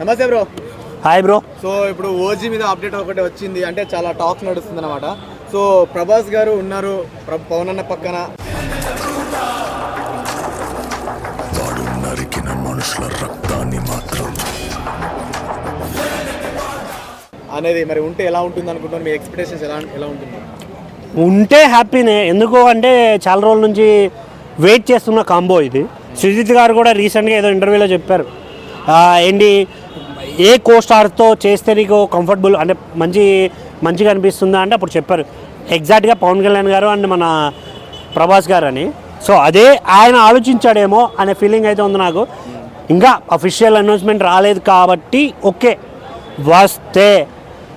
నమస్తే bro. Hi bro. So ఇప్పుడు OG మీద అప్డేట్ ఒకటి వచ్చింది అంటే చాలా టాక్స్ నడుస్తుంది అనమాట సో ప్రభాస్ గారు ఉన్నారు ప్ర- పవన్ అన్న పక్కన. వాడు నరికిన మనుషుల రక్తాన్ని మాత్రం. అనేది మరి ఉంటే ఎలా ఉంటుంది అనుకుంటున్నారు? మీ ఎక్స్పెక్టేషన్స్ ఎలా ఎలా ఉంటుంది? ఉంటే హ్యాపీనే. ఎందుకు అంటే చాలా రోజుల నుంచి వెయిట్ చేస్తున్న కాంబో ఇది. సుజిత్ గారు కూడా రీసెంట్గా ఏదో ఇంటర్వ్యూలో చెప్పారు. ఆ, ఏంటి ఏ కో స్టార్తో చేస్తే నీకు కంఫర్టబుల్ అంటే మంచి మంచిగా అనిపిస్తుందా అంటే అప్పుడు చెప్పారు. ఎగ్జాక్ట్గా పవన్ కళ్యాణ్ గారు అండ్ మన ప్రభాస్ గారు అని సో అదే ఆయన ఆలోచించాడేమో అనే ఫీలింగ్ అయితే ఉంది నాకు. ఇంకా అఫీషియల్ అనౌన్స్మెంట్ రాలేదు కాబట్టి ఓకే. వస్తే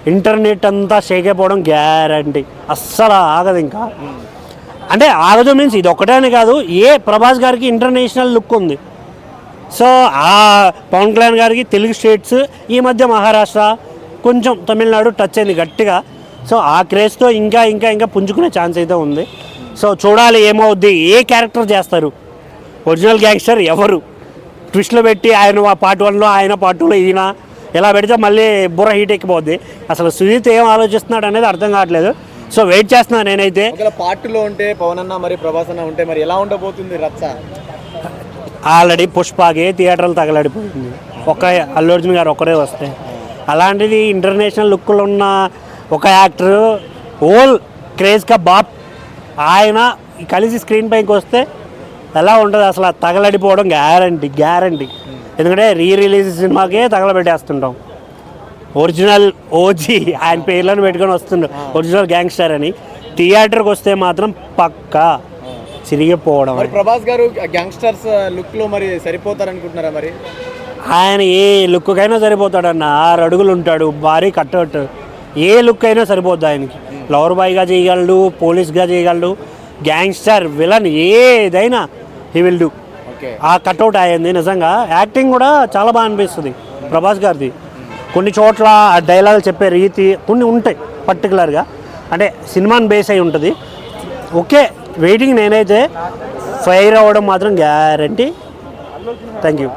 ఇంటర్నెట్ అంతా షేక్ అయిపోవడం గ్యారంటీ అస్సలు ఆగదు ఇంకా. అంటే ఆగదు మీన్స్ ఇది ఒకటే కాదు ఏ ప్రభాస్ గారికి ఇంటర్నేషనల్ లుక్ ఉంది. సో ఆ పవన్ కళ్యాణ్ గారికి తెలుగు స్టేట్స్ ఈ మధ్య మహారాష్ట్ర కొంచెం తమిళనాడు టచ్ అయింది గట్టిగా. సో ఆ క్రేజ్తో ఇంకా ఇంకా ఇంకా పుంజుకునే ఛాన్స్ అయితే ఉంది. సో చూడాలి ఏమవుద్ది ఏ క్యారెక్టర్ చేస్తారు? ఒరిజినల్ గ్యాంగ్స్టర్ ఎవరు? ట్విస్ట్లో పెట్టి ఆయన పార్ట్ వన్లో ఆయన పార్ట్ టూలో ఈయన ఇలా పెడితే మళ్ళీ బుర్ర హీట్ ఎక్కిపోద్ది. అసలు సుజిత్ ఏం ఆలోచిస్తున్నాడు అనేది అర్థం కావట్లేదు. సో వెయిట్ చేస్తున్నాను నేనైతే. పార్టీలో ఉంటే పవన్ అన్న మరి ప్రభాస్ అన్న ఉంటే మరి ఎలా ఉండబోతుంది రచ్చ? ఆల్రెడీ పుష్పాకి థియేటర్లు తగలడిపోయింది. ఒక్క అల్లు అర్జున్ గారు ఒక్కరే వస్తే. అలాంటిది ఇంటర్నేషనల్ లుక్లో ఉన్న ఒక యాక్టర్ ఓల్ క్రేజ్గా బాప్ ఆయన కలిసి స్క్రీన్ పైకి వస్తే ఎలా ఉంటుంది అసలు తగలడిపోవడం గ్యారంటీ గ్యారంటీ ఎందుకంటే రీ రిలీజ్ సినిమాకే తగలబెట్టేస్తుంటాం. ఒరిజినల్ ఓజీ ఆయన పేర్లను పెట్టుకొని వస్తుండ్రు ఒరిజినల్ గ్యాంగ్స్టర్ అని. థియేటర్కి వస్తే మాత్రం పక్కా. చిరిగిపోవడం మరి ప్రభాస్ గారు గ్యాంగ్స్టర్స్ లుక్లో మరి సరిపోతారు అనుకుంటున్నారా మరి? ఆయన ఏ లుక్కైనా సరిపోతాడన్న ఆరు అడుగులు ఉంటాడు భారీ కట్అవుట్. ఏ లుక్ అయినా సరిపోద్ది ఆయనకి. లవర్ బాయ్గా చేయగలడు పోలీస్గా చేయగలడు గ్యాంగ్స్టర్ విలన్ ఏదైనా హీ విల్ డూ ఆ కట్అవుట్ అయింది నిజంగా యాక్టింగ్ కూడా చాలా బాగా అనిపిస్తుంది ప్రభాస్ గారిది. కొన్ని చోట్ల ఆ డైలాగులు చెప్పే రీతి కొన్ని ఉంటాయి పర్టికులర్గా అంటే సినిమాని బేస్ అయి ఉంటుంది. ఓకే వెయిటింగ్ నేనైతే ఫైర్ అవ్వడం మాత్రం గ్యారంటీ థ్యాంక్ యూ